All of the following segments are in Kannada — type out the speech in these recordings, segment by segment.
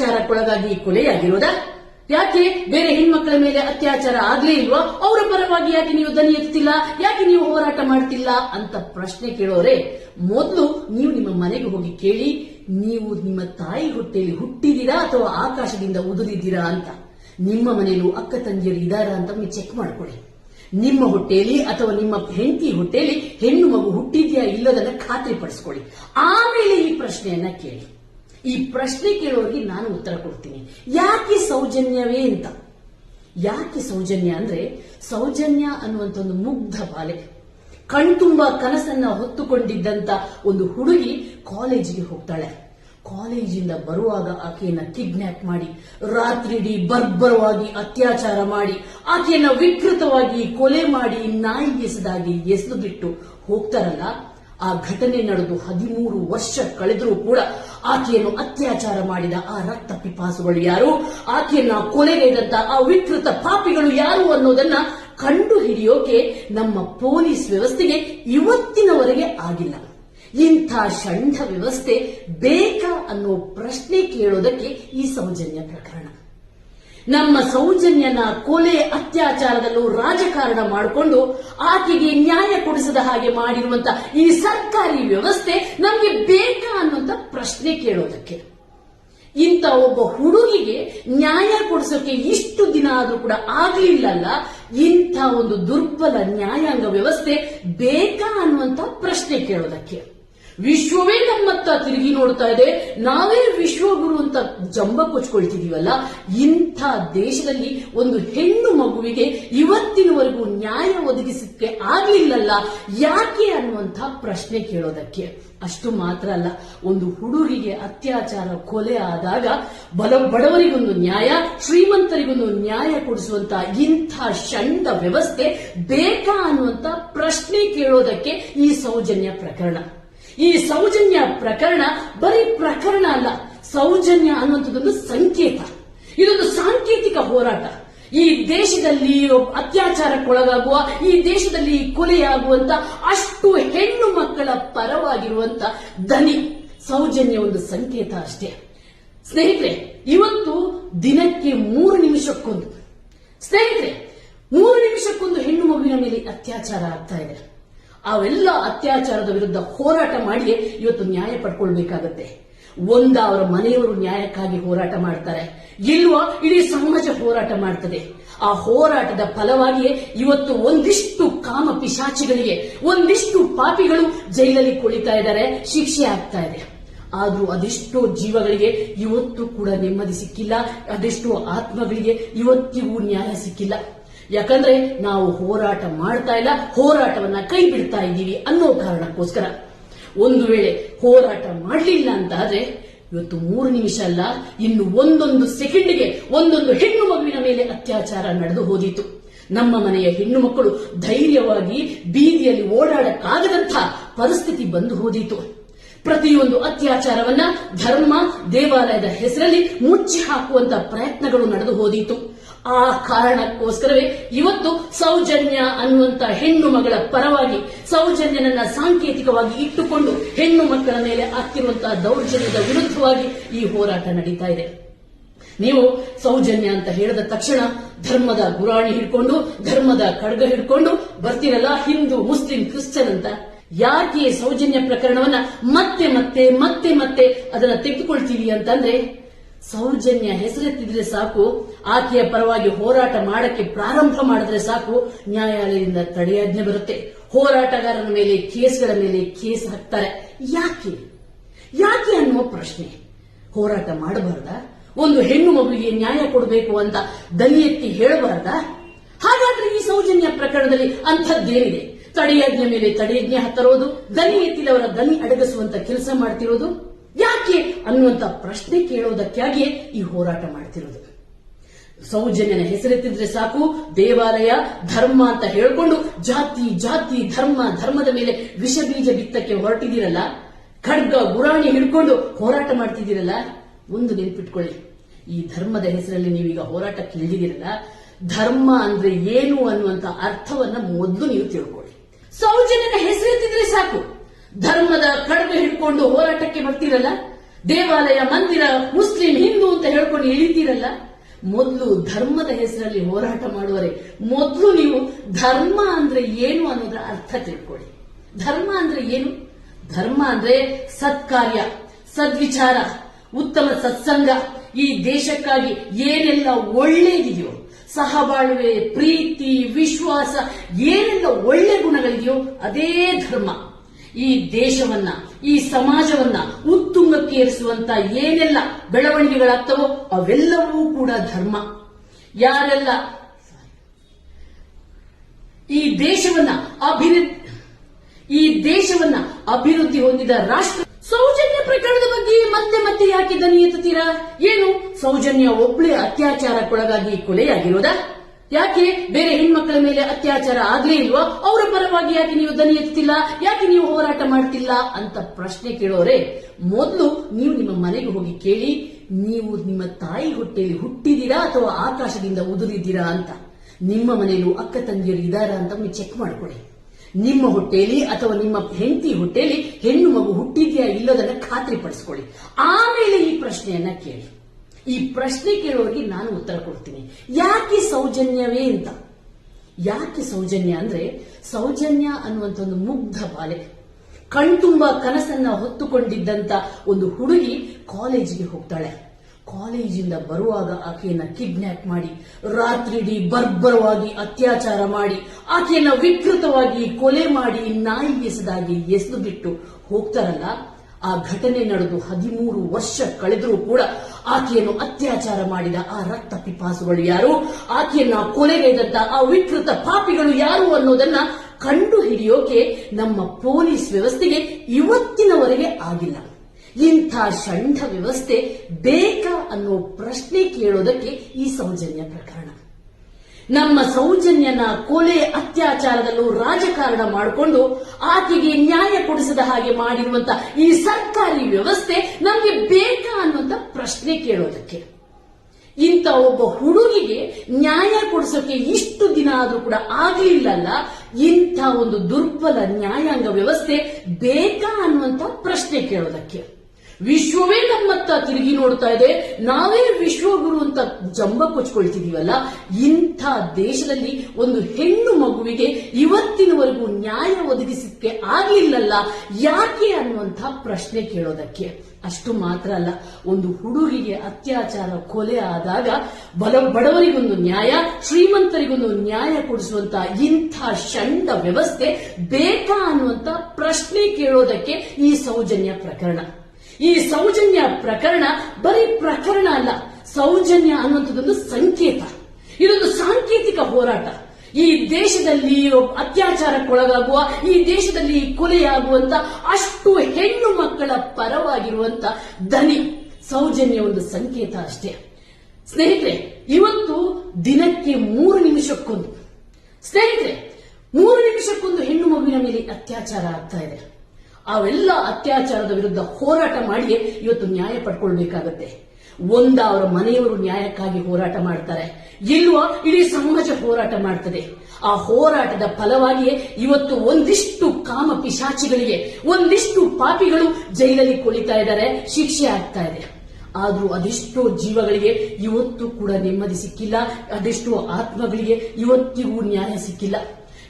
ಅತ್ಯಾಚಾರಕ್ಕೊಳಗಾಗಿ ಕೊಲೆಯಾಗಿರೋದಾ ಯಾಕೆ? ಬೇರೆ ಹೆಣ್ಮಕ್ಳ ಮೇಲೆ ಅತ್ಯಾಚಾರ ಆಗ್ಲೇ ಇಲ್ವಾ? ಅವರ ಪರವಾಗಿ ಯಾಕೆ ನೀವು ದನಿ ಎತ್ತಿಲ್ಲ ಯಾಕೆ ನೀವು ಹೋರಾಟ ಮಾಡ್ತಿಲ್ಲ? ಅಂತ ಪ್ರಶ್ನೆ ಕೇಳೋರೆ, ಮೊದಲು ನೀವು ನಿಮ್ಮ ಮನೆಗೆ ಹೋಗಿ ಕೇಳಿ, ನೀವು ನಿಮ್ಮ ತಾಯಿ ಹೊಟ್ಟೆಯಲ್ಲಿ ಹುಟ್ಟಿದೀರಾ ಅಥವಾ ಆಕಾಶದಿಂದ ಉದುರಿದ್ದೀರಾ ಅಂತ? ನಿಮ್ಮ ಮನೆಯಲ್ಲೂ ಅಕ್ಕ ತಂಗಿಯರು ಇದ್ದಾರಾ ಅಂತ ಒಮ್ಮೆ ಚೆಕ್ ಮಾಡ್ಕೊಳ್ಳಿ. ನಿಮ್ಮ ಹೊಟ್ಟೆಯಲ್ಲಿ ಅಥವಾ ನಿಮ್ಮ ಹೆಂಡತಿ ಹೊಟ್ಟೆಯಲ್ಲಿ ಹೆಣ್ಣು ಮಗು ಹುಟ್ಟಿದ್ಯಾ ಇಲ್ಲದನ್ನ ಖಾತ್ರಿಪಡಿಸ್ಕೊಳ್ಳಿ. ಆಮೇಲೆ ಈ ಪ್ರಶ್ನೆಯನ್ನ ಕೇಳಿ. ಈ ಪ್ರಶ್ನೆ ಕೇಳೋರಿಗೆ ನಾನು ಉತ್ತರ ಕೊಡ್ತೀನಿ. ಯಾಕೆ ಸೌಜನ್ಯವೇ ಅಂತ? ಯಾಕೆ ಸೌಜನ್ಯ ಅಂದ್ರೆ ಸೌಜನ್ಯ ಅನ್ನುವಂತ ಒಂದು ಮುಗ್ಧ ಬಾಲೆ. ಕಣ್ತುಂಬ ಕನಸನ್ನ ಹೊತ್ತುಕೊಂಡಿದ್ದಂತ ಒಂದು ಹುಡುಗಿ ಕಾಲೇಜಿಗೆ ಹೋಗ್ತಾಳೆ. ಕಾಲೇಜಿಂದ ಬರುವಾಗ ಆಕೆಯನ್ನ ಕಿಡ್ನಾಪ್ ಮಾಡಿ ರಾತ್ರಿಡಿ ಬರ್ಬರವಾಗಿ ಅತ್ಯಾಚಾರ ಮಾಡಿ, ಆಕೆಯನ್ನ ವಿಕೃತವಾಗಿ ಕೊಲೆ ಮಾಡಿ ನಾಯಿ ಎಸೆದಾಗಿ ಎಸೆದು ಬಿಟ್ಟು ಹೋಗ್ತಾರಲ್ಲ, ಆ ಘಟನೆ ನಡೆದು ಹದಿಮೂರು ವರ್ಷ ಕಳೆದರೂ ಕೂಡ ಆಕೆಯನ್ನು ಅತ್ಯಾಚಾರ ಮಾಡಿದ ಆ ರಕ್ತ ಪಿಪಾಸುಗಳು ಯಾರು? ಆಕೆಯನ್ನ ಕೊಲೆಗೈದಂತ ಆ ವಿಕೃತ ಪಾಪಿಗಳು ಯಾರು ಅನ್ನೋದನ್ನ ಕಂಡು ಹಿಡಿಯೋಕೆ ನಮ್ಮ ಪೊಲೀಸ್ ವ್ಯವಸ್ಥೆಗೆ ಇವತ್ತಿನವರೆಗೆ ಆಗಿಲ್ಲ. ಇಂಥ ಷಂಡ ವ್ಯವಸ್ಥೆ ಬೇಕಾ ಅನ್ನೋ ಪ್ರಶ್ನೆ ಕೇಳೋದಕ್ಕೆ ಈ ಸೌಜನ್ಯ ಪ್ರಕರಣ. ನಮ್ಮ ಸೌಜನ್ಯನ ಕೊಲೆ ಅತ್ಯಾಚಾರದಲ್ಲೂ ರಾಜಕಾರಣ ಮಾಡಿಕೊಂಡು ಆಕೆಗೆ ನ್ಯಾಯ ಕೊಡಿಸದ ಹಾಗೆ ಮಾಡಿರುವಂತ ಈ ಸರ್ಕಾರಿ ವ್ಯವಸ್ಥೆ ನಮಗೆ ಬೇಕಾ ಅನ್ನುವಂತ ಪ್ರಶ್ನೆ ಕೇಳೋದಕ್ಕೆ. ಇಂಥ ಒಬ್ಬ ಹುಡುಗಿಗೆ ನ್ಯಾಯ ಕೊಡಿಸೋಕೆ ಇಷ್ಟು ದಿನ ಆದ್ರೂ ಕೂಡ ಆಗ್ಲಿಲ್ಲಲ್ಲ, ಇಂಥ ಒಂದು ದುರ್ಬಲ ನ್ಯಾಯಾಂಗ ವ್ಯವಸ್ಥೆ ಬೇಕಾ ಅನ್ನುವಂತ ಪ್ರಶ್ನೆ ಕೇಳೋದಕ್ಕೆ. ವಿಶ್ವವೇ ನಮ್ಮತ್ತ ತಿರುಗಿ ನೋಡ್ತಾ ಇದೆ. ನಾವೇ ವಿಶ್ವಗುರು ಅಂತ ಜಂಬ ಕೊಚ್ಕೊಳ್ತಿದೀವಲ್ಲ? ಇಂಥ ದೇಶದಲ್ಲಿ ಒಂದು ಹೆಣ್ಣು ಮಗುವಿಗೆ ಇವತ್ತಿನವರೆಗೂ ನ್ಯಾಯ ಒದಗಿಸಕ್ಕೆ ಆಗ್ಲಿಲ್ಲಲ್ಲ. ಯಾಕೆ ಅನ್ನುವಂಥ ಪ್ರಶ್ನೆ ಕೇಳೋದಕ್ಕೆ. ಅಷ್ಟು ಮಾತ್ರ ಅಲ್ಲ, ಒಂದು ಹುಡುಗಿಗೆ ಅತ್ಯಾಚಾರ ಕೊಲೆ ಆದಾಗ ಬಲ ಬಡವರಿಗೊಂದು ನ್ಯಾಯ, ಶ್ರೀಮಂತರಿಗೊಂದು ನ್ಯಾಯ ಕೊಡಿಸುವಂತ ಇಂಥ ಷಂಡ ವ್ಯವಸ್ಥೆ ಬೇಕಾ ಅನ್ನುವಂತ ಪ್ರಶ್ನೆ ಕೇಳೋದಕ್ಕೆ ಈ ಸೌಜನ್ಯ ಪ್ರಕರಣ. ಈ ಸೌಜನ್ಯ ಪ್ರಕರಣ ಬರೀ ಪ್ರಕರಣ ಅಲ್ಲ, ಸೌಜನ್ಯ ಅನ್ನುವಂಥದ್ದೊಂದು ಸಂಕೇತ. ಇದೊಂದು ಸಾಂಕೇತಿಕ ಹೋರಾಟ. ಈ ದೇಶದಲ್ಲಿ ಅತ್ಯಾಚಾರಕ್ಕೊಳಗಾಗುವ, ಈ ದೇಶದಲ್ಲಿ ಕೊಲೆಯಾಗುವಂತ ಅಷ್ಟು ಹೆಣ್ಣು ಮಕ್ಕಳ ಪರವಾಗಿರುವಂತ ದನಿ. ಸೌಜನ್ಯ ಒಂದು ಸಂಕೇತ ಅಷ್ಟೇ. ಸ್ನೇಹಿತರೆ, ಇವತ್ತು ದಿನಕ್ಕೆ ಮೂರು ನಿಮಿಷಕ್ಕೊಂದು. ಸ್ನೇಹಿತರೆ, ಮೂರು ನಿಮಿಷಕ್ಕೊಂದು ಹೆಣ್ಣು ಮಗುವಿನ ಮೇಲೆ ಅತ್ಯಾಚಾರ ಆಗ್ತಾ ಇದೆ. ಅವೆಲ್ಲ ಅತ್ಯಾಚಾರದ ವಿರುದ್ಧ ಹೋರಾಟ ಮಾಡಿ ಇವತ್ತು ನ್ಯಾಯ ಪಡ್ಕೊಳ್ಬೇಕಾಗತ್ತೆ. ಒಂದ ಅವರ ಮನೆಯವರು ನ್ಯಾಯಕ್ಕಾಗಿ ಹೋರಾಟ ಮಾಡ್ತಾರೆ. ಇಲ್ವಾ? ಇಡೀ ಸಮಾಜ ಹೋರಾಟ ಮಾಡ್ತದೆ. ಆ ಹೋರಾಟದ ಫಲವಾಗಿಯೇ ಇವತ್ತು ಒಂದಿಷ್ಟು ಕಾಮ ಪಿಶಾಚಿಗಳಿಗೆ, ಒಂದಿಷ್ಟು ಪಾಪಿಗಳು ಜೈಲಲ್ಲಿ ಕುಳಿತಾ ಇದ್ದಾರೆ, ಶಿಕ್ಷೆ ಆಗ್ತಾ ಇದೆ. ಆದ್ರೂ ಅದೆಷ್ಟೋ ಜೀವಗಳಿಗೆ ಇವತ್ತು ಕೂಡ ನೆಮ್ಮದಿ ಸಿಕ್ಕಿಲ್ಲ, ಅದೆಷ್ಟೋ ಆತ್ಮಗಳಿಗೆ ಇವತ್ತಿಗೂ ನ್ಯಾಯ ಸಿಕ್ಕಿಲ್ಲ. ಯಾಕಂದ್ರೆ ನಾವು ಹೋರಾಟ ಮಾಡ್ತಾ ಇಲ್ಲ, ಹೋರಾಟವನ್ನ ಕೈ ಬಿಡ್ತಾ ಇದ್ದೀವಿ ಅನ್ನೋ ಕಾರಣಕ್ಕೋಸ್ಕರ. ಒಂದು ವೇಳೆ ಹೋರಾಟ ಮಾಡಲಿಲ್ಲ ಅಂತ ಆದ್ರೆ, ಇವತ್ತು ಮೂರು ನಿಮಿಷ ಅಲ್ಲ, ಇನ್ನು ಒಂದೊಂದು ಸೆಕೆಂಡ್ಗೆ ಒಂದೊಂದು ಹೆಣ್ಣು ಮಗುವಿನ ಮೇಲೆ ಅತ್ಯಾಚಾರ ನಡೆದು ಹೋದಿತ್ತು ನಮ್ಮ ಮನೆಯ ಹೆಣ್ಣು ಮಕ್ಕಳು ಧೈರ್ಯವಾಗಿ ಬೀದಿಯಲ್ಲಿ ಓಡಾಡಕ್ಕಾಗದಂಥ ಪರಿಸ್ಥಿತಿ ಬಂದು ಹೋದಿತು. ಪ್ರತಿಯೊಂದು ಅತ್ಯಾಚಾರವನ್ನ ಧರ್ಮ, ದೇವಾಲಯದ ಹೆಸರಲ್ಲಿ ಮುಚ್ಚಿ ಹಾಕುವಂತ ಪ್ರಯತ್ನಗಳು ನಡೆದು ಹೋದೀತು. ಆ ಕಾರಣಕ್ಕೋಸ್ಕರವೇ ಇವತ್ತು ಸೌಜನ್ಯ ಅನ್ನುವಂತ ಹೆಣ್ಣು ಮಗಳ ಪರವಾಗಿ ಸೌಜನ್ಯನನ್ನ ಸಾಂಕೇತಿಕವಾಗಿ ಇಟ್ಟುಕೊಂಡು ಹೆಣ್ಣು ಮಕ್ಕಳ ಮೇಲೆ ಆಗ್ತಿರುವಂತಹ ದೌರ್ಜನ್ಯದ ವಿರುದ್ಧವಾಗಿ ಈ ಹೋರಾಟ ನಡೀತಾ ಇದೆ. ನೀವು ಸೌಜನ್ಯ ಅಂತ ಹೇಳಿದ ತಕ್ಷಣ ಧರ್ಮದ ಗುರಾಣಿ ಹಿಡ್ಕೊಂಡು, ಧರ್ಮದ ಖಡ್ಗ ಹಿಡ್ಕೊಂಡು ಬರ್ತಿರಲ್ಲ, ಹಿಂದೂ, ಮುಸ್ಲಿಂ, ಕ್ರಿಶ್ಚಿಯನ್ ಅಂತ. ಯಾಕೆ ಸೌಜನ್ಯ ಪ್ರಕರಣವನ್ನ ಮತ್ತೆ ಮತ್ತೆ ಮತ್ತೆ ಮತ್ತೆ ಅದನ್ನ ತೆಗೆದುಕೊಳ್ತೀವಿ ಅಂತಂದ್ರೆ ಸೌಜನ್ಯ ಹೆಸರೆತ್ತಿದ್ರೆ ಸಾಕು, ಆಕೆಯ ಪರವಾಗಿ ಹೋರಾಟ ಮಾಡಕ್ಕೆ ಪ್ರಾರಂಭ ಮಾಡಿದ್ರೆ ಸಾಕು, ನ್ಯಾಯಾಲಯದಿಂದ ತಡೆಯಾಜ್ಞೆ ಬರುತ್ತೆ. ಹೋರಾಟಗಾರನ ಮೇಲೆ, ಕೇಸ್ಗಳ ಮೇಲೆ ಕೇಸ್ ಹಾಕ್ತಾರೆ. ಯಾಕೆ? ಯಾಕೆ ಅನ್ನುವ ಪ್ರಶ್ನೆ. ಹೋರಾಟ ಮಾಡಬಾರ್ದ? ಒಂದು ಹೆಣ್ಣು ಮಗುವಿಗೆ ನ್ಯಾಯ ಕೊಡಬೇಕು ಅಂತ ದನಿ ಎತ್ತಿ ಹೇಳಬಾರ್ದ? ಹಾಗಾದ್ರೆ ಈ ಸೌಜನ್ಯ ಪ್ರಕರಣದಲ್ಲಿ ಅಂಥದ್ದೇನಿದೆ? ತಡೆಯಾಜ್ಞೆ ಮೇಲೆ ತಡೆಯಾಜ್ಞೆ ಹತ್ತರೋದು ದನಿ ಎತ್ತಿದವರ ದನಿ ಅಡಗಿಸುವಂತ ಕೆಲಸ ಮಾಡ್ತಿರೋದು? ಯಾಕೆ ಅನ್ನುವಂತ ಪ್ರಶ್ನೆ ಕೇಳೋದಕ್ಕಾಗಿ ಈ ಹೋರಾಟ ಮಾಡ್ತಿರೋದು. ಸೌಜನ್ಯನ ಹೆಸರೆತ್ತಿದ್ರೆ ಸಾಕು, ದೇವಾಲಯ, ಧರ್ಮ ಅಂತ ಹೇಳ್ಕೊಂಡು ಜಾತಿ ಜಾತಿ, ಧರ್ಮ, ಧರ್ಮದ ಮೇಲೆ ವಿಷ ಬೀಜ ಬಿತ್ತಕ್ಕೆ ಹೊರಟಿದ್ದೀರಲ್ಲ, ಖಡ್ಗ, ಗುರಾಣಿ ಹಿಡ್ಕೊಂಡು ಹೋರಾಟ ಮಾಡ್ತಿದ್ದೀರಲ್ಲ, ಒಂದು ನೆನ್ಪಿಟ್ಕೊಳ್ಳಿ. ಈ ಧರ್ಮದ ಹೆಸರಲ್ಲಿ ನೀವೀಗ ಹೋರಾಟಕ್ಕೆ ಇಳಿದಿರಲ್ಲ ಧರ್ಮ ಅಂದ್ರೆ ಏನು ಅನ್ನುವಂತ ಅರ್ಥವನ್ನ ಮೊದಲು ನೀವು ತಿಳ್ಕೊಳ್ಳಿ. ಸೌಜನ್ಯನ ಹೆಸರೆತ್ತಿದ್ರೆ ಸಾಕು. ಧರ್ಮದ ಕಡಿಮೆ ಹಿಡ್ಕೊಂಡು ಹೋರಾಟಕ್ಕೆ ಬರ್ತೀರಲ್ಲ? ದೇವಾಲಯ, ಮಂದಿರ, ಮುಸ್ಲಿಂ, ಹಿಂದೂ ಅಂತ ಹೇಳ್ಕೊಂಡು ಇಳಿತೀರಲ್ಲ? ಮೊದಲು ಧರ್ಮದ ಹೆಸರಲ್ಲಿ ಹೋರಾಟ ಮಾಡುವರೆ. ಮೊದಲು ನೀವು ಧರ್ಮ ಅಂದ್ರೆ ಏನು ಅನ್ನೋದರ ಅರ್ಥ ತಿಳ್ಕೊಳ್ಳಿ. ಧರ್ಮ ಅಂದ್ರೆ ಏನು? ಧರ್ಮ ಅಂದ್ರೆ ಸತ್ಕಾರ್ಯ, ಸದ್ವಿಚಾರ, ಉತ್ತಮ ಸತ್ಸಂಗ. ಈ ದೇಶಕ್ಕಾಗಿ ಏನೆಲ್ಲ ಒಳ್ಳೇದಿದೆಯೋ, ಸಹಬಾಳ್ವೆ, ಪ್ರೀತಿ, ವಿಶ್ವಾಸ, ಏನೆಲ್ಲ ಒಳ್ಳೆ ಗುಣಗಳಿದೆಯೋ, ಅದೇ ಧರ್ಮ. ಈ ದೇಶವನ್ನ, ಈ ಸಮಾಜವನ್ನ ಉತ್ತುಂಗಕ್ಕೆ ಏರಿಸುವಂತ ಏನೆಲ್ಲ ಬೆಳವಣಿಗೆಗಳಾಗ್ತವೋ ಅವೆಲ್ಲವೂ ಕೂಡ ಧರ್ಮ. ಯಾರೆಲ್ಲ ಈ ದೇಶವನ್ನ ಅಭಿವೃದ್ಧಿ, ಈ ದೇಶವನ್ನ ಅಭಿವೃದ್ಧಿ ಹೊಂದಿದ ರಾಷ್ಟ್ರ ಸೌಜನ್ಯ ಪ್ರಕರಣದ ಬಗ್ಗೆ ಮತ್ತೆ ಮತ್ತೆ ಯಾಕೆ ದನಿ ಏನು? ಸೌಜನ್ಯ ಒಬ್ಳೆ ಅತ್ಯಾಚಾರಕ್ಕೊಳಗಾಗಿ ಕೊಲೆಯಾಗಿರೋದಾ? ಯಾಕೆ ಬೇರೆ ಹೆಣ್ಮಕ್ಕಳ ಮೇಲೆ ಅತ್ಯಾಚಾರ ಆಗ್ಲೇ ಇಲ್ವಾ? ಅವರ ಪರವಾಗಿ ಯಾಕೆ ನೀವು ದನಿ ಎತ್ತಿಲ್ಲ ಯಾಕೆ ನೀವು ಹೋರಾಟ ಮಾಡ್ತಿಲ್ಲ ಅಂತ ಪ್ರಶ್ನೆ ಕೇಳೋರೆ. ಮೊದಲು ನೀವು ನಿಮ್ಮ ಮನೆಗೆ ಹೋಗಿ ಕೇಳಿ, ನೀವು ನಿಮ್ಮ ತಾಯಿ ಹೊಟ್ಟೆಯಲ್ಲಿ ಹುಟ್ಟಿದೀರಾ ಅಥವಾ ಆಕಾಶದಿಂದ ಉದುರಿದ್ದೀರಾ ಅಂತ. ನಿಮ್ಮ ಮನೆಯಲ್ಲೂ ಅಕ್ಕ ತಂಗಿಯರು ಇದಾರಾ ಅಂತ ಒಮ್ಮೆ ಚೆಕ್ ಮಾಡ್ಕೊಳ್ಳಿ. ನಿಮ್ಮ ಹೊಟ್ಟೆಯಲ್ಲಿ ಅಥವಾ ನಿಮ್ಮ ಹೆಂಡತಿ ಹೊಟ್ಟೆಯಲ್ಲಿ ಹೆಣ್ಣು ಮಗು ಹುಟ್ಟಿದ್ಯಾ ಇಲ್ಲದನ್ನ ಖಾತ್ರಿ ಪಡಿಸ್ಕೊಳ್ಳಿ ಆಮೇಲೆ ಈ ಪ್ರಶ್ನೆಯನ್ನ ಕೇಳಿ. ಈ ಪ್ರಶ್ನೆ ಕೇಳೋರಿಗೆ ನಾನು ಉತ್ತರ ಕೊಡ್ತೀನಿ. ಯಾಕೆ ಸೌಜನ್ಯವೇ ಅಂತ? ಯಾಕೆ ಸೌಜನ್ಯ ಅಂದ್ರೆ ಸೌಜನ್ಯ ಅನ್ನುವಂತ ಒಂದು ಮುಗ್ಧ ಬಾಲೆ. ಕಣ್ತುಂಬ ಕನಸನ್ನ ಹೊತ್ತುಕೊಂಡಿದ್ದಂತ ಒಂದು ಹುಡುಗಿ ಕಾಲೇಜಿಗೆ ಹೋಗ್ತಾಳೆ. ಕಾಲೇಜಿಂದ ಬರುವಾಗ ಆಕೆಯನ್ನ ಕಿಡ್ನಾಪ್ ಮಾಡಿ ರಾತ್ರಿಡೀ ಬರ್ಬರವಾಗಿ ಅತ್ಯಾಚಾರ ಮಾಡಿ, ಆಕೆಯನ್ನ ವಿಕೃತವಾಗಿ ಕೊಲೆ ಮಾಡಿ ನಾಯಿ ಎಸೆದಾಗಿ ಎಸೆದು ಬಿಟ್ಟು ಹೋಗ್ತಾರಲ್ಲ, ಆ ಘಟನೆ ನಡೆದು ಹದಿಮೂರು ವರ್ಷ ಕಳೆದರೂ ಕೂಡ ಆಕೆಯನ್ನು ಅತ್ಯಾಚಾರ ಮಾಡಿದ ಆ ರಕ್ತ ಪಿಪಾಸುಗಳು ಯಾರು? ಆಕೆಯನ್ನ ಕೊಲೆಗೈದಂತ ಆ ವಿಕೃತ ಪಾಪಿಗಳು ಯಾರು ಅನ್ನೋದನ್ನ ಕಂಡು ಹಿಡಿಯೋಕೆ ನಮ್ಮ ಪೊಲೀಸ್ ವ್ಯವಸ್ಥೆಗೆ ಇವತ್ತಿನವರೆಗೆ ಆಗಿಲ್ಲ. ಇಂಥ ಷಂಡ ವ್ಯವಸ್ಥೆ ಬೇಕಾ ಅನ್ನೋ ಪ್ರಶ್ನೆ ಕೇಳೋದಕ್ಕೆ ಈ ಸೌಜನ್ಯ ಪ್ರಕರಣ. ನಮ್ಮ ಸೌಜನ್ಯನ ಕೊಲೆ ಅತ್ಯಾಚಾರದಲ್ಲೂ ರಾಜಕಾರಣ ಮಾಡಿಕೊಂಡು ಆಕೆಗೆ ನ್ಯಾಯ ಕೊಡಿಸದ ಹಾಗೆ ಮಾಡಿರುವಂತ ಈ ಸರ್ಕಾರಿ ವ್ಯವಸ್ಥೆ ನಮಗೆ ಬೇಕಾ ಅನ್ನುವಂತ ಪ್ರಶ್ನೆ ಕೇಳೋದಕ್ಕೆ. ಇಂಥ ಒಬ್ಬ ಹುಡುಗಿಗೆ ನ್ಯಾಯ ಕೊಡಿಸೋಕೆ ಇಷ್ಟು ದಿನ ಆದ್ರೂ ಕೂಡ ಆಗಲಿಲ್ಲಲ್ಲ, ಇಂಥ ಒಂದು ದುರ್ಬಲ ನ್ಯಾಯಾಂಗ ವ್ಯವಸ್ಥೆ ಬೇಕಾ ಅನ್ನುವಂತ ಪ್ರಶ್ನೆ ಕೇಳೋದಕ್ಕೆ. ವಿಶ್ವವೇ ನಮ್ಮತ್ತ ತಿರುಗಿ ನೋಡ್ತಾ ಇದೆ. ನಾವೇ ವಿಶ್ವಗುರು ಅಂತ ಜಂಬ ಕೊಚ್ಕೊಳ್ತಿದೀವಲ್ಲ ಇಂಥ ದೇಶದಲ್ಲಿ ಒಂದು ಹೆಣ್ಣು ಮಗುವಿಗೆ ಇವತ್ತಿನವರೆಗೂ ನ್ಯಾಯ ಒದಗಿಸಕ್ಕೆ ಆಗ್ಲಿಲ್ಲಲ್ಲ. ಯಾಕೆ ಅನ್ನುವಂಥ ಪ್ರಶ್ನೆ ಕೇಳೋದಕ್ಕೆ. ಅಷ್ಟು ಮಾತ್ರ ಅಲ್ಲ. ಒಂದು ಹುಡುಗಿಗೆ ಅತ್ಯಾಚಾರ, ಕೊಲೆ ಆದಾಗ ಬಲ ಬಡವರಿಗೊಂದು ನ್ಯಾಯ, ಶ್ರೀಮಂತರಿಗೊಂದು ನ್ಯಾಯ ಕೊಡಿಸುವಂತ ಇಂಥ ಷಂಡ ವ್ಯವಸ್ಥೆ ಬೇಕಾ ಅನ್ನುವಂತ ಪ್ರಶ್ನೆ ಕೇಳೋದಕ್ಕೆ ಈ ಸೌಜನ್ಯ ಪ್ರಕರಣ. ಈ ಸೌಜನ್ಯ ಪ್ರಕರಣ ಬರೀ ಪ್ರಕರಣ ಅಲ್ಲ, ಸೌಜನ್ಯ ಅನ್ನುವಂಥದ್ದೊಂದು ಸಂಕೇತ. ಇದೊಂದು ಸಾಂಕೇತಿಕ ಹೋರಾಟ. ಈ ದೇಶದಲ್ಲಿ ಅತ್ಯಾಚಾರಕ್ಕೊಳಗಾಗುವ, ಈ ದೇಶದಲ್ಲಿ ಕೊಲೆಯಾಗುವಂತ ಅಷ್ಟು ಹೆಣ್ಣು ಮಕ್ಕಳ ಪರವಾಗಿರುವಂತ ದನಿ ಸೌಜನ್ಯ ಒಂದು ಸಂಕೇತ ಅಷ್ಟೇ. ಸ್ನೇಹಿತರೆ, ಇವತ್ತು ದಿನಕ್ಕೆ ಮೂರು ನಿಮಿಷಕ್ಕೊಂದು. ಸ್ನೇಹಿತರೆ, ಮೂರು ನಿಮಿಷಕ್ಕೊಂದು ಹೆಣ್ಣು ಮಗುವಿನ ಮೇಲೆ ಅತ್ಯಾಚಾರ ಆಗ್ತಾ ಇದೆ. ಅವೆಲ್ಲ ಅತ್ಯಾಚಾರದ ವಿರುದ್ಧ ಹೋರಾಟ ಮಾಡಿ ಇವತ್ತು ನ್ಯಾಯ ಪಡ್ಕೊಳ್ಬೇಕಾಗತ್ತೆ. ಒಂದ ಅವರ ಮನೆಯವರು ನ್ಯಾಯಕ್ಕಾಗಿ ಹೋರಾಟ ಮಾಡ್ತಾರೆ. ಇಲ್ವ, ಇಡೀ ಸಮಾಜ ಹೋರಾಟ ಮಾಡ್ತದೆ. ಆ ಹೋರಾಟದ ಫಲವಾಗಿಯೇ ಇವತ್ತು ಒಂದಿಷ್ಟು ಕಾಮ ಪಿಶಾಚಿಗಳಿಗೆ, ಒಂದಿಷ್ಟು ಪಾಪಿಗಳು ಜೈಲಲ್ಲಿ ಕುಳಿತಾ ಇದ್ದಾರೆ, ಶಿಕ್ಷೆ ಆಗ್ತಾ ಇದೆ. ಆದ್ರೂ ಅದೆಷ್ಟೋ ಜೀವಗಳಿಗೆ ಇವತ್ತು ಕೂಡ ನೆಮ್ಮದಿ ಸಿಕ್ಕಿಲ್ಲ, ಅದೆಷ್ಟೋ ಆತ್ಮಗಳಿಗೆ ಇವತ್ತಿಗೂ ನ್ಯಾಯ ಸಿಕ್ಕಿಲ್ಲ.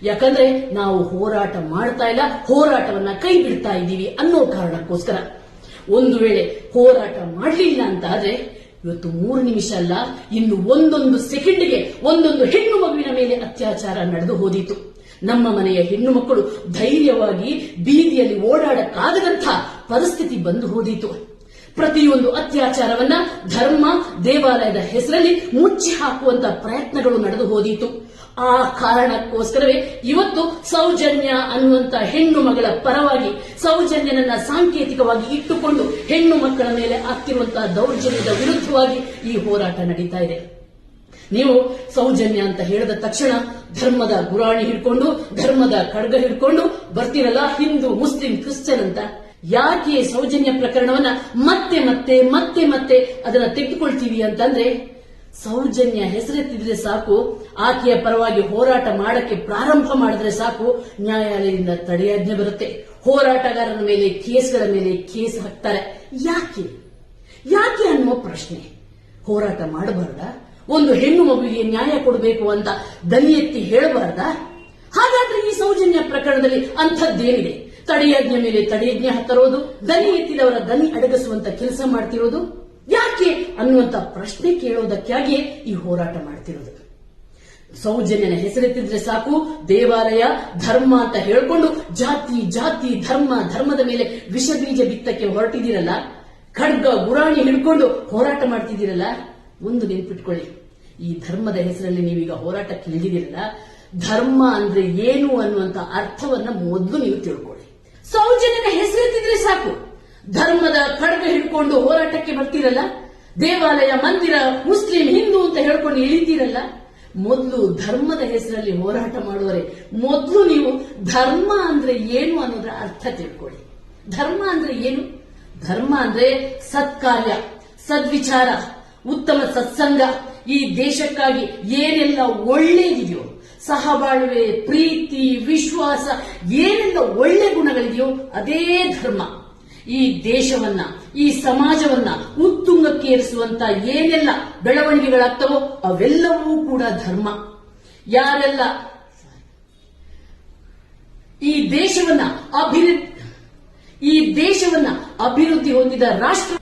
ಯಾಕಂದ್ರೆ ನಾವು ಹೋರಾಟ ಮಾಡ್ತಾ ಇಲ್ಲ, ಹೋರಾಟವನ್ನ ಕೈ ಬಿಡ್ತಾ ಇದ್ದೀವಿ ಅನ್ನೋ ಕಾರಣಕ್ಕೋಸ್ಕರ. ಒಂದು ವೇಳೆ ಹೋರಾಟ ಮಾಡಲಿಲ್ಲ ಅಂತ ಆದ್ರೆ, ಇವತ್ತು ಮೂರು ನಿಮಿಷ ಅಲ್ಲ, ಇನ್ನು ಒಂದೊಂದು ಸೆಕೆಂಡ್ಗೆ ಒಂದೊಂದು ಹೆಣ್ಣು ಮಗುವಿನ ಮೇಲೆ ಅತ್ಯಾಚಾರ ನಡೆದು ಹೋದೀತು. ನಮ್ಮ ಮನೆಯ ಹೆಣ್ಣು ಮಕ್ಕಳು ಧೈರ್ಯವಾಗಿ ಬೀದಿಯಲ್ಲಿ ಓಡಾಡಕ್ಕಾಗದಂಥ ಪರಿಸ್ಥಿತಿ ಬಂದು ಹೋದೀತು. ಪ್ರತಿಯೊಂದು ಅತ್ಯಾಚಾರವನ್ನ ಧರ್ಮ, ದೇವಾಲಯದ ಹೆಸರಲ್ಲಿ ಮುಚ್ಚಿ ಹಾಕುವಂತ ಪ್ರಯತ್ನಗಳು ನಡೆದು ಹೋದೀತು. ಆ ಕಾರಣಕ್ಕೋಸ್ಕರವೇ ಇವತ್ತು ಸೌಜನ್ಯ ಅನ್ನುವಂತ ಹೆಣ್ಣು ಮಗಳ ಪರವಾಗಿ ಸೌಜನ್ಯನನ್ನ ಸಾಂಕೇತಿಕವಾಗಿ ಇಟ್ಟುಕೊಂಡು ಹೆಣ್ಣು ಮಕ್ಕಳ ಮೇಲೆ ಆಗ್ತಿರುವಂತಹ ದೌರ್ಜನ್ಯದ ವಿರುದ್ಧವಾಗಿ ಈ ಹೋರಾಟ ನಡೀತಾ ಇದೆ. ನೀವು ಸೌಜನ್ಯ ಅಂತ ಹೇಳಿದ ತಕ್ಷಣ ಧರ್ಮದ ಗುರಾಣಿ ಹಿಡ್ಕೊಂಡು, ಧರ್ಮದ ಖಡ್ಗ ಹಿಡ್ಕೊಂಡು ಬರ್ತಿರಲ್ಲ ಹಿಂದೂ, ಮುಸ್ಲಿಂ, ಕ್ರಿಶ್ಚಿಯನ್ ಅಂತ. ಯಾಕೆ ಸೌಜನ್ಯ ಪ್ರಕರಣವನ್ನ ಮತ್ತೆ ಮತ್ತೆ ಮತ್ತೆ ಮತ್ತೆ ಅದನ್ನ ತೆಗೆದುಕೊಳ್ತೀವಿ ಅಂತಂದ್ರೆ ಸೌಜನ್ಯ ಹೆಸರೆತ್ತಿದ್ರೆ ಸಾಕು, ಆಕೆಯ ಪರವಾಗಿ ಹೋರಾಟ ಮಾಡಕ್ಕೆ ಪ್ರಾರಂಭ ಮಾಡಿದ್ರೆ ಸಾಕು, ನ್ಯಾಯಾಲಯದಿಂದ ತಡೆಯಾಜ್ಞೆ ಬರುತ್ತೆ. ಹೋರಾಟಗಾರನ ಮೇಲೆ ಕೇಸ್ಗಳ ಮೇಲೆ ಕೇಸ್ ಹಾಕ್ತಾರೆ. ಯಾಕೆ? ಯಾಕೆ ಅನ್ನುವ ಪ್ರಶ್ನೆ. ಹೋರಾಟ ಮಾಡಬಾರ್ದ? ಒಂದು ಹೆಣ್ಣು ಮಗುವಿಗೆ ನ್ಯಾಯ ಕೊಡಬೇಕು ಅಂತ ದನಿ ಎತ್ತಿ ಹೇಳಬಾರ್ದ? ಹಾಗಾದ್ರೆ ಈ ಸೌಜನ್ಯ ಪ್ರಕರಣದಲ್ಲಿ ಅಂಥದ್ದೇನಿದೆ? ತಡೆಯಜ್ಞೆ ಮೇಲೆ ತಡೆಯಜ್ಞೆ ಹತ್ತರೋದು, ದನಿ ಎತ್ತಿದವರ ದನಿ ಅಡಗಿಸುವಂತ ಕೆಲಸ ಮಾಡ್ತಿರೋದು, ಯಾಕೆ ಅನ್ನುವಂತ ಪ್ರಶ್ನೆ ಕೇಳೋದಕ್ಕಾಗಿ ಈ ಹೋರಾಟ ಮಾಡ್ತಿರೋದು. ಸೌಜನ್ಯನ ಹೆಸರೆತ್ತಿದ್ರೆ ಸಾಕು, ದೇವಾಲಯ, ಧರ್ಮ ಅಂತ ಹೇಳ್ಕೊಂಡು ಜಾತಿ ಜಾತಿ, ಧರ್ಮ, ಧರ್ಮದ ಮೇಲೆ ವಿಷ ಬೀಜ ಬಿತ್ತಕ್ಕೆ ಹೊರಟಿದ್ದೀರಲ್ಲ, ಖಡ್ಗ, ಗುರಾಣಿ ಹಿಡ್ಕೊಂಡು ಹೋರಾಟ ಮಾಡ್ತಿದ್ದೀರಲ್ಲ, ಒಂದು ನೆನ್ಪಿಟ್ಕೊಳ್ಳಿ. ಈ ಧರ್ಮದ ಹೆಸರಲ್ಲಿ ನೀವೀಗ ಹೋರಾಟಕ್ಕೆ ಇಳಿದಿದ್ದೀರಲ್ಲ ಧರ್ಮ ಅಂದ್ರೆ ಏನು ಅನ್ನುವಂತ ಅರ್ಥವನ್ನ ಮೊದಲು ನೀವು ತಿಳ್ಕೊಳ್ಳಿ ಸೌಜನ್ಯನ ಹೆಸರೆತ್ತಿದ್ರೆ ಸಾಕು. ಧರ್ಮದ ಖಡ್ಗ ಹಿಡ್ಕೊಂಡು ಹೋರಾಟಕ್ಕೆ ಬರ್ತೀರಲ್ಲ? ದೇವಾಲಯ, ಮಂದಿರ, ಮುಸ್ಲಿಂ, ಹಿಂದೂ ಅಂತ ಹೇಳ್ಕೊಂಡು ಇಳಿತೀರಲ್ಲ? ಮೊದಲು ಧರ್ಮದ ಹೆಸರಲ್ಲಿ ಹೋರಾಟ ಮಾಡುವರೆ ಮೊದಲು ನೀವು ಧರ್ಮ ಅಂದ್ರೆ ಏನು ಅನ್ನೋದರ ಅರ್ಥ ತಿಳ್ಕೊಳ್ಳಿ. ಧರ್ಮ ಅಂದ್ರೆ ಏನು? ಧರ್ಮ ಅಂದ್ರೆ ಸತ್ಕಾರ್ಯ, ಸದ್ವಿಚಾರ, ಉತ್ತಮ ಸತ್ಸಂಗ. ಈ ದೇಶಕ್ಕಾಗಿ ಏನೆಲ್ಲ ಒಳ್ಳೇದಿದೆಯೋ ಸಹಬಾಳ್ವೆ, ಪ್ರೀತಿ, ವಿಶ್ವಾಸ, ಏನೆಲ್ಲ ಒಳ್ಳೆ ಗುಣಗಳಿದೆಯೋ ಅದೇ ಧರ್ಮ. ಈ ದೇಶವನ್ನ, ಈ ಸಮಾಜವನ್ನ ಉತ್ತುಂಗಕ್ಕೆ ಏರಿಸುವಂತ ಏನೆಲ್ಲ ಬೆಳವಣಿಗೆಗಳಾಗ್ತವೋ ಅವೆಲ್ಲವೂ ಕೂಡ ಧರ್ಮ. ಯಾರೆಲ್ಲ ಈ ದೇಶವನ್ನ ಅಭಿವೃದ್ಧಿ ಈ ದೇಶವನ್ನ ಅಭಿವೃದ್ಧಿ ಹೊಂದಿದ ರಾಷ್ಟ್ರ